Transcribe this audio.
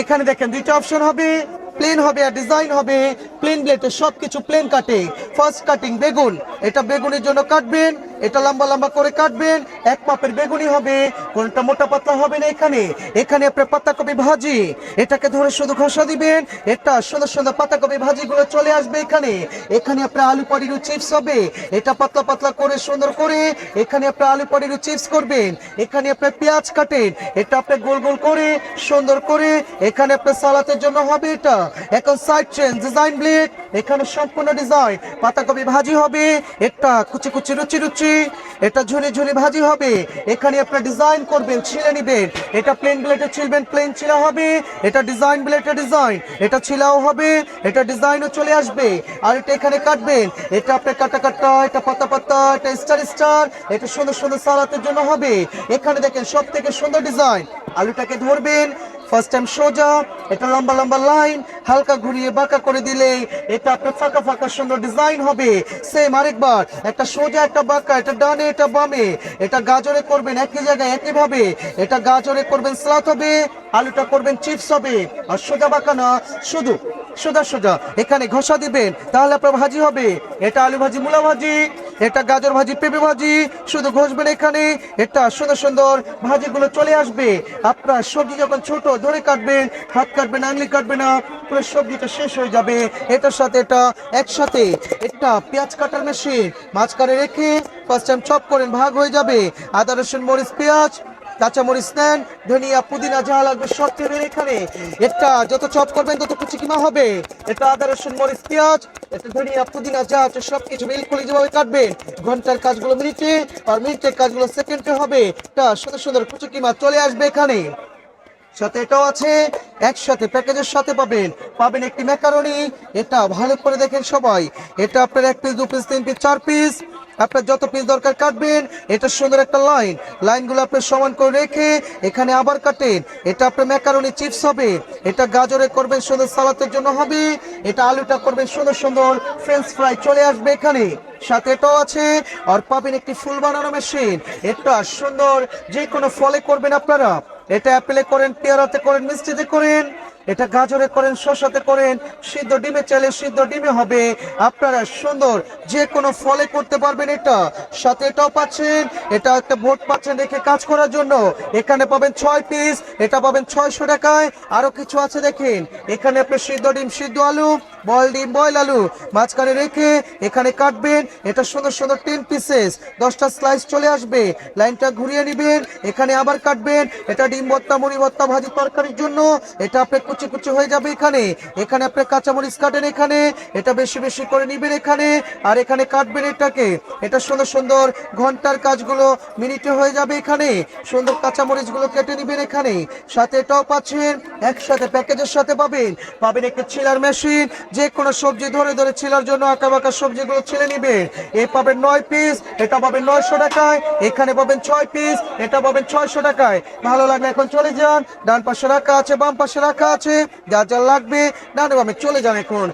এখানে দেখেন দুইটা অপশন হবে প্লেন হবে আর ডিজাইন হবে। প্লেন ব্লেডে সবকিছু প্লেন কাটে ফার্স্ট কাটিং বেগুন, এটা বেগুনের জন্য কাটবেন। এটা লম্বা লম্বা করে কাটবেন, এক মাপের বেগুনি হবে, কোনটা মোটা পাতলা হবে না এখানে? এখানে আপনার পাতাকপি ভাজি, এটাকে ধরে শুধু ঘষা দিবেন, এটা সুন্দর সুন্দর পাতাকপি ভাজিগুলো চলে আসবে এখানে। এখানে আপনার আলু পনির চিপস হবে, এটা পাতলা পাতলা করে সুন্দর করে এখানে আপনার আলু পনির চিপস করবেন, এখানে আপনার পেঁয়াজ কাটেন, এটা আপনি গোল গোল করে সুন্দর করে এখানে আপনার সালাতের জন্য হবে এটা। এখন সাইড চেন ডিজাইন ব্লেড এখানে সম্পূর্ণ ডিজাইন পাতাকপি ভাজি হবে, এটা কুচি কুচি রুচি রুচি এটা ঝুলি ঝুলি ভাজি হবে। এখানে আপনার ডিজাইন করবেন, ছিলে নিবেন। এটা প্লেন ব্লেটে ছিলবেন প্লেন ছিলা হবে। এটা ডিজাইন ব্লেডে ডিজাইন এটা ছিলাও হবে। এটা ডিজাইনও চলে আসবে। আর এটা এখানে কাটবেন। এটা আপনার কাটা কাটা, এটা পাতা পাতা, এটা স্টার স্টার এটা সুন্দর সুন্দর সালাতের জন্য হবে। এখানে দেখেন সব থেকে সুন্দর ডিজাইন আলুটাকে ধরবেন ফার্স্ট টাইম সোজা, এটা লম্বা লম্বা লাইন হালকা ঘুরিয়ে বাঁকা করে দিলে এটা আপনার ফাঁকা ফাঁকা সুন্দর ডিজাইন হবে। সেম আরেকবার, একটা সোজা, একটা বাঁকা, এটা ডানে, এটা বামে। এটা গাজরে করবেন একই জায়গায় একই ভাবে এটা গাজরে করবেন স্লাত হবে, আলুটা করবেন চিপস হবে। আর সোজা বাঁকা না, শুধু সোজা সোজা। এখানে ঘষা দিবেন, তাহলে আপনার ভাজি হবে। এটা আলু ভাজি, মূলা ভাজি। এটা গাজর ভাজি, পেঁপে ভাজি, শুধু ঘষবেন এখানে। এটা সুন্দর সুন্দর ভাজিগুলো চলে আসবে। আপনার সবজি যখন ছোট, ধরে কাটবেন, হাত কাটবেন, আঙলি কাটবে না, পুরো সবজিটা শেষ হয়ে যাবে। এটার সাথে এটা একসাথে একটা পেঁয়াজ কাটার মেশিন মাঝখানে রেখে ফার্স্ট টাইম চপ করেন, ভাগ হয়ে যাবে। আদা, রসুন, মরিচ, পেঁয়াজ কাঁচামরিচ নেন। ধনিয়া পুদিনা যা লাগবে সব তেলের এখানে। এটা যত চপ করবেন তত কুচি কিমা হবে। এটা আদা, রসুন, মরিচ, পেঁয়াজ, এটা ধনিয়া পুদিনা যা আছে সব কিছু বিলকুল যেভাবে কাটবেন। ঘণ্টার কাজগুলো মিনিটে, আর মিনিটের কাজগুলো সেকেন্ডে হবে। এটা সুন্দর সুন্দর কুচি কিমা চলে আসবে এখানে। সাথে এটাও আছে। একসাথে প্যাকেজের সাথে পাবেন। পাবেন একটি ম্যাকারনি। এটা ভালো করে দেখেন সবাই। এটা আপনার এক পিস দু পিস তিন পিস চার পিস আপনার যত পিস দরকার কাটবেন, এটা সুন্দর একটা লাইন লাইনগুলো আপনার সমান করে রেখে এখানে আবার কাটেন। এটা আপনার ম্যাকারনি চিপস হবে। এটা গাজরে করবেন সুন্দর সালাতের জন্য হবে। এটা আলুটা করবেন সুন্দর সুন্দর ফ্রেঞ্চ ফ্রাই চলে আসবে এখানে। সাথে এটাও আছে। আর পাবেন একটি ফুল বানানো মেশিন এটা সুন্দর যে কোনো ফলে করবেন আপনারা। এটা অ্যাপেলে করেন, পেয়ারাতে করেন, মিষ্টিতে করেন। এটা গাজরে করেন, শসাতে করেন, সিদ্ধ ডিমে চাইলে সিদ্ধ ডিমে হবে। আপনারা সুন্দর যে কোনো ফলে করতে পারবেন এটা। সাথে এটাও পাচ্ছেন, এটা একটা বোর্ড পাচ্ছেন রেখে কাজ করার জন্য। এখানে পাবেন ছয় পিস এটা পাবেন ছয়শো টাকায়। আরও কিছু আছে দেখেন। এখানে আপনি সিদ্ধ ডিম, সিদ্ধ আলু বয়েল ডিম বয়েল আলু। মাঝখানে রেখে এখানে কাটবেন। এটা সুন্দর সুন্দর টেন পিসেস দশটা স্লাইস চলে আসবে। লাইনটা ঘুরিয়ে নেবেন। এখানে আবার কাটবেন। এটা ডিম ভর্তা, মুড়ি ভর্তা, ভাজি তরকারির জন্য। এটা আপনি কুচি কুচি হয়ে যাবে এখানে। এখানে আপনি কাঁচামরিচ কাটেন এখানে। এটা বেশি বেশি করে নিবেন এখানে। আর এখানে কাটবেন এটাকে। এটা সুন্দর সুন্দর ঘণ্টার কাজগুলো মিনিটে হয়ে যাবে এখানে। সুন্দর কাঁচামরিচগুলো কেটে নিবেন এখানে। সাথে এটাও পাচ্ছেন একসাথে প্যাকেজের সাথে পাবেন। পাবেন একটা ছিলার মেশিন যে কোনো সবজি ধরে ধরে ছিলার জন্য আঁকা বাঁকা সবজিগুলো ছেলে নিবে। এ পাবেন নয় পিস এটা পাবেন নয়শো টাকায়, এখানে পাবেন ছয় পিস এটা পাবেন ছয়শো টাকায়। ভালো লাগলে এখন চলে যান, ডান পাশে রাখা আছে, বাম পাশে রাখা আছে, যা যা লাগবে ডানে বামে চলে যান এখন।